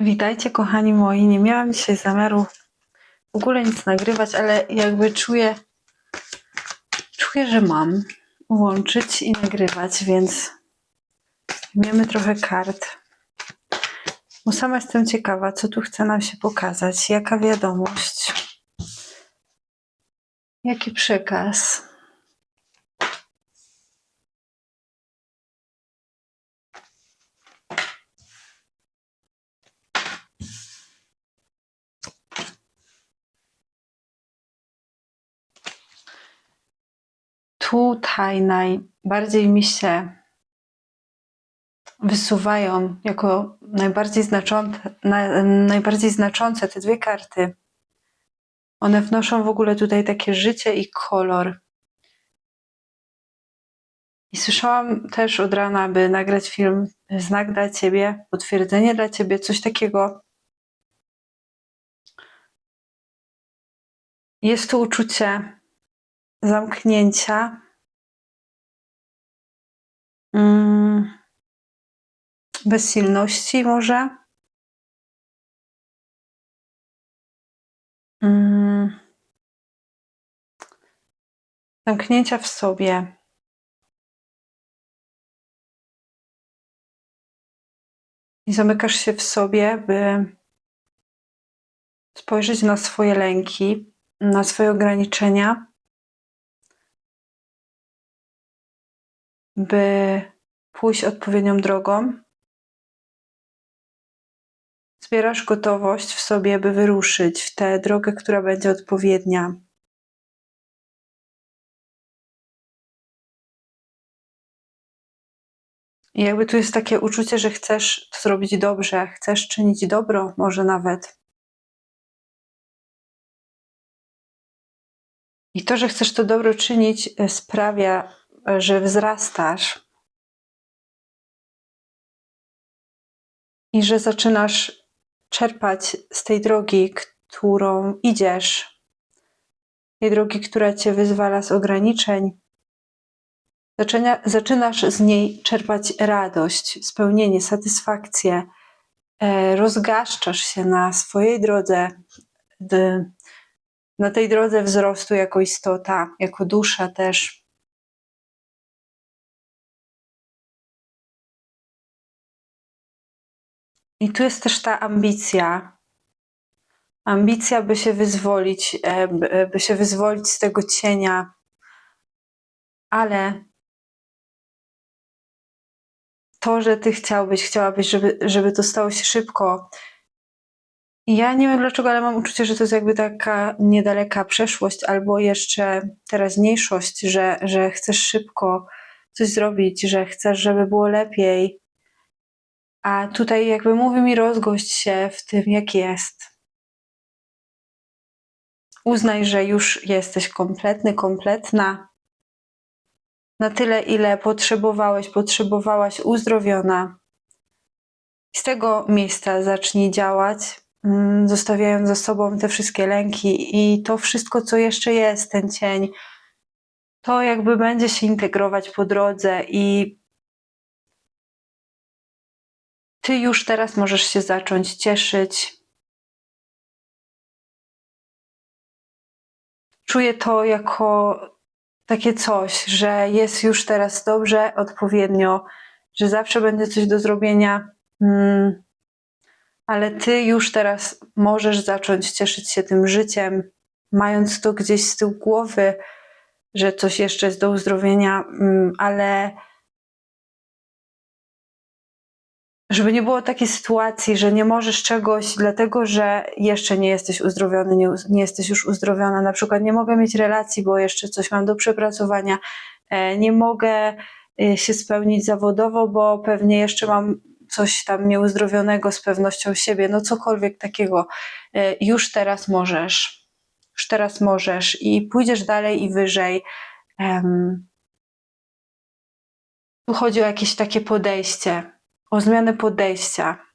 Witajcie kochani moi. Nie miałam dzisiaj zamiaru w ogóle nic nagrywać, ale jakby czuję, czuję, że mam włączyć i nagrywać, więc wiemy trochę kart. Bo sama jestem ciekawa, co tu chce nam się pokazać, jaka wiadomość, jaki przekaz. Tutaj najbardziej mi się wysuwają jako najbardziej znaczące, na, najbardziej znaczące te dwie karty. One wnoszą w ogóle tutaj takie życie i kolor. I słyszałam też od rana, by nagrać film Znak dla ciebie, potwierdzenie dla ciebie, coś takiego. Jest tu uczucie zamknięcia. Mm, bezsilności może. Mm, zamknięcia w sobie. I zamykasz się w sobie, by spojrzeć na swoje lęki, na swoje ograniczenia, by pójść odpowiednią drogą. Zbierasz gotowość w sobie, by wyruszyć w tę drogę, która będzie odpowiednia. I jakby tu jest takie uczucie, że chcesz to zrobić dobrze, chcesz czynić dobro, może nawet. I to, że chcesz to dobro czynić, sprawia, że wzrastasz i że zaczynasz czerpać z tej drogi, którą idziesz, tej drogi, która cię wyzwala z ograniczeń. Zaczyna, zaczynasz z niej czerpać radość, spełnienie, satysfakcję. E, rozgaszczasz się na swojej drodze, na tej drodze wzrostu jako istota, jako dusza też. I tu jest też ta ambicja. Ambicja, by się wyzwolić, e, by- by się wyzwolić z tego cienia, ale to, że ty chciałbyś, chciałabyś, żeby, żeby to stało się szybko. Ja nie wiem dlaczego, ale mam uczucie, że to jest jakby taka niedaleka przeszłość albo jeszcze teraźniejszość, że, że chcesz szybko coś zrobić, że chcesz, żeby było lepiej. A tutaj jakby mówi mi rozgość się w tym, jak jest. Uznaj, że już jesteś kompletny, kompletna. Na tyle, ile potrzebowałeś, potrzebowałaś uzdrowiona. Z tego miejsca zacznij działać, mm, zostawiając za sobą te wszystkie lęki i to wszystko, co jeszcze jest, ten cień, to jakby będzie się integrować po drodze i ty już teraz możesz się zacząć cieszyć. Czuję to jako takie coś, że jest już teraz dobrze, odpowiednio, że zawsze będzie coś do zrobienia, mm, ale ty już teraz możesz zacząć cieszyć się tym życiem, mając to gdzieś z tyłu głowy, że coś jeszcze jest do uzdrowienia, mm, ale żeby nie było takiej sytuacji, że nie możesz czegoś, dlatego że jeszcze nie jesteś uzdrowiony, nie, nie jesteś już uzdrowiona. Na przykład nie mogę mieć relacji, bo jeszcze coś mam do przepracowania, e, nie mogę e, się spełnić zawodowo, bo pewnie jeszcze mam coś tam nieuzdrowionego z pewnością siebie, no cokolwiek takiego. E, Już teraz możesz. Już teraz możesz i pójdziesz dalej i wyżej. Tu chodzi o jakieś takie podejście, o zmianę podejścia.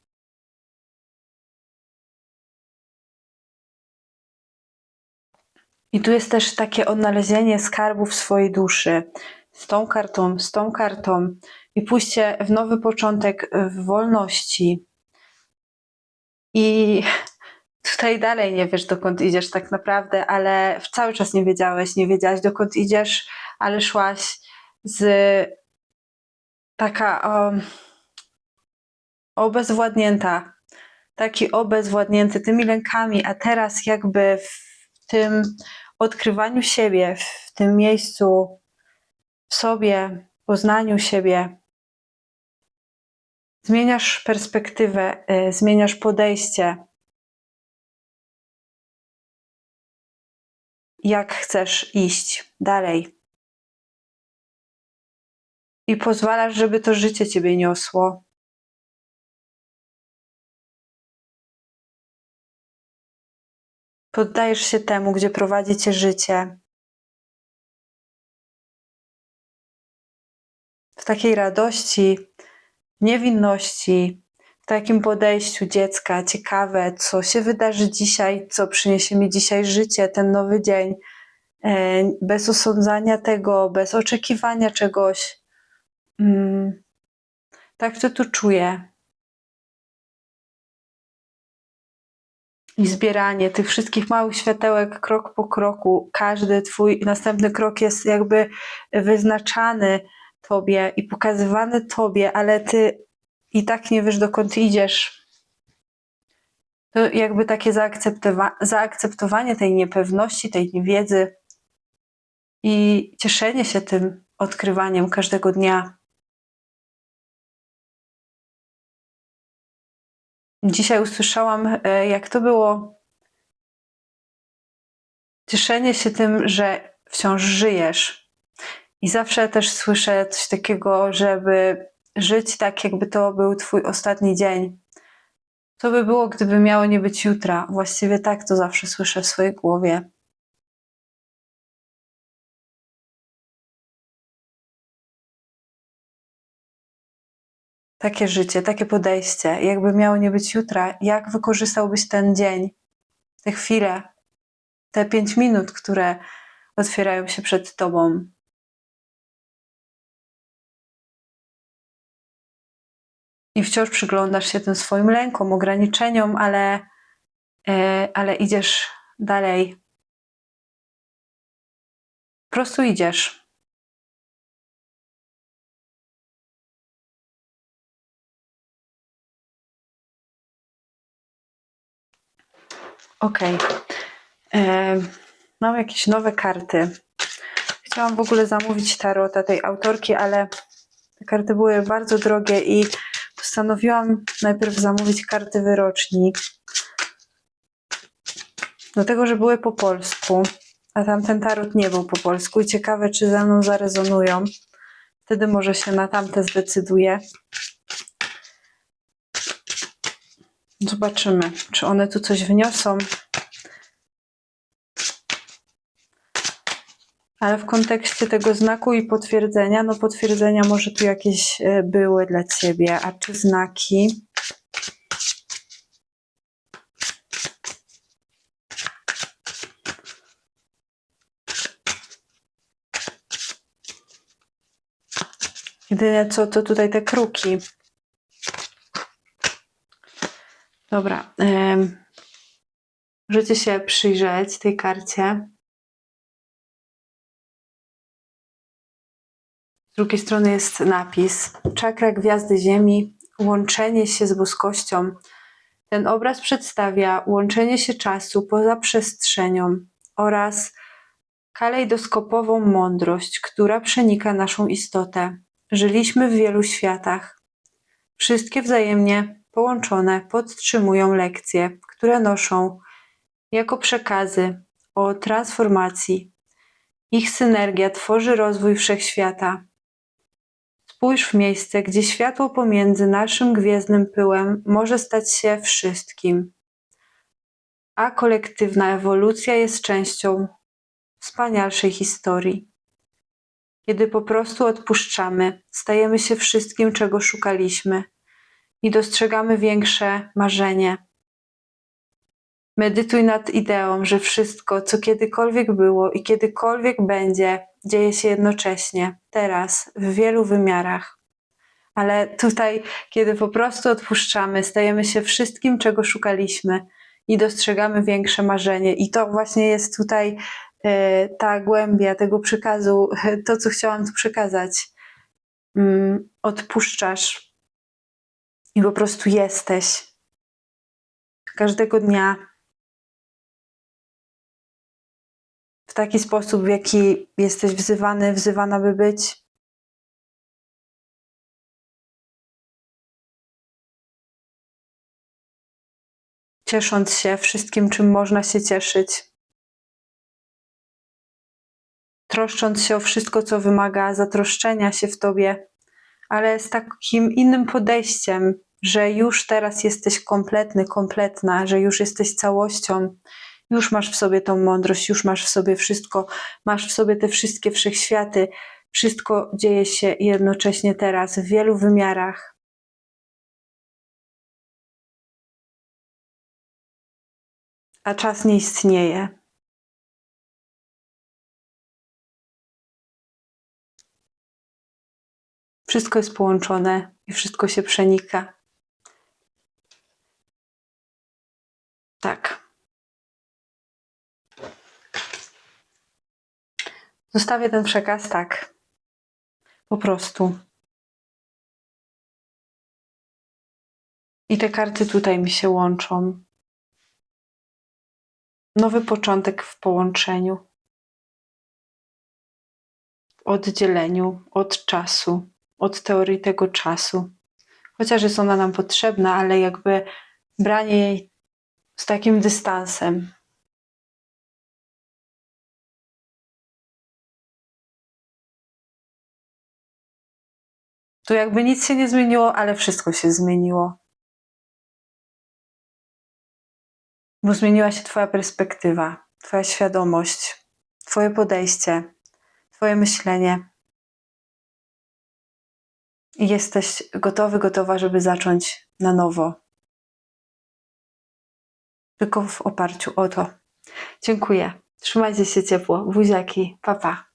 I tu jest też takie odnalezienie skarbów swojej duszy z tą kartą, z tą kartą i pójście w nowy początek w wolności. I tutaj dalej nie wiesz, dokąd idziesz tak naprawdę, ale cały czas nie wiedziałeś, nie wiedziałaś, dokąd idziesz, ale szłaś z taka obezwładnięta, taki obezwładnięty tymi lękami, a teraz jakby w tym odkrywaniu siebie, w tym miejscu w sobie, poznaniu siebie, zmieniasz perspektywę, y, zmieniasz podejście. Jak chcesz iść dalej. I pozwalasz, żeby to życie ciebie niosło. Poddajesz się temu, gdzie prowadzi cię życie. W takiej radości, niewinności, w takim podejściu dziecka, ciekawe, co się wydarzy dzisiaj, co przyniesie mi dzisiaj życie, ten nowy dzień, e, bez osądzania tego, bez oczekiwania czegoś. Mm, tak to tu czuję. I zbieranie tych wszystkich małych światełek krok po kroku, każdy Twój następny krok jest jakby wyznaczany Tobie i pokazywany Tobie, ale Ty i tak nie wiesz, dokąd idziesz. To jakby takie zaakceptowa- zaakceptowanie tej niepewności, tej niewiedzy i cieszenie się tym odkrywaniem każdego dnia. Dzisiaj usłyszałam, e, jak to było cieszenie się tym, że wciąż żyjesz. I zawsze też słyszę coś takiego, żeby żyć tak, jakby to był Twój ostatni dzień. Co by było, gdyby miało nie być jutra? Właściwie tak to zawsze słyszę w swojej głowie. Takie życie, takie podejście, jakby miało nie być jutra, jak wykorzystałbyś ten dzień, te chwile, te pięć minut, które otwierają się przed Tobą? I wciąż przyglądasz się tym swoim lękom, ograniczeniom, ale, e, ale idziesz dalej. Po prostu idziesz. Ok. E, mam jakieś nowe karty. Chciałam w ogóle zamówić tarota tej autorki, ale te karty były bardzo drogie i postanowiłam najpierw zamówić karty wyroczni. Dlatego, że były po polsku, a tamten tarot nie był po polsku i ciekawe, czy ze mną zarezonują. Wtedy może się na tamte zdecyduję. Zobaczymy, czy one tu coś wniosą. Ale w kontekście tego znaku i potwierdzenia, no potwierdzenia może tu jakieś e, były dla ciebie, a czy znaki? Jedyne co, to tutaj te kruki. Dobra. Możecie się przyjrzeć tej karcie. Z drugiej strony jest napis Czakra Gwiazdy Ziemi, łączenie się z boskością. Ten obraz przedstawia łączenie się czasu poza przestrzenią oraz kalejdoskopową mądrość, która przenika naszą istotę. Żyliśmy w wielu światach. Wszystkie wzajemnie połączone podtrzymują lekcje, które noszą jako przekazy o transformacji. Ich synergia tworzy rozwój wszechświata. Spójrz w miejsce, gdzie światło pomiędzy naszym gwiezdnym pyłem może stać się wszystkim, a kolektywna ewolucja jest częścią wspanialszej historii. Kiedy po prostu odpuszczamy, stajemy się wszystkim, czego szukaliśmy i dostrzegamy większe marzenie. Medytuj nad ideą, że wszystko, co kiedykolwiek było i kiedykolwiek będzie, dzieje się jednocześnie, teraz, w wielu wymiarach. Ale tutaj, kiedy po prostu odpuszczamy, stajemy się wszystkim, czego szukaliśmy i dostrzegamy większe marzenie. I to właśnie jest tutaj e, ta głębia tego przekazu, to co chciałam tu przekazać. Mm, Odpuszczasz i po prostu jesteś. Każdego dnia w taki sposób, w jaki jesteś wzywany, wzywana, by być. Ciesząc się wszystkim, czym można się cieszyć. Troszcząc się o wszystko, co wymaga zatroszczenia się w tobie, ale z takim innym podejściem, że już teraz jesteś kompletny, kompletna, że już jesteś całością, już masz w sobie tą mądrość, już masz w sobie wszystko, masz w sobie te wszystkie wszechświaty, wszystko dzieje się jednocześnie teraz w wielu wymiarach. A czas nie istnieje. Wszystko jest połączone i wszystko się przenika. Tak. Zostawię ten przekaz tak. Po prostu. I te karty tutaj mi się łączą. Nowy początek w połączeniu. W oddzieleniu od czasu, od teorii tego czasu. Chociaż jest ona nam potrzebna, ale jakby branie jej z takim dystansem. Tu jakby nic się nie zmieniło, ale wszystko się zmieniło. Bo zmieniła się Twoja perspektywa, Twoja świadomość, Twoje podejście, Twoje myślenie. Jesteś gotowy, gotowa, żeby zacząć na nowo. Tylko w oparciu o to. Dziękuję. Trzymajcie się ciepło. Buziaki. Pa, pa.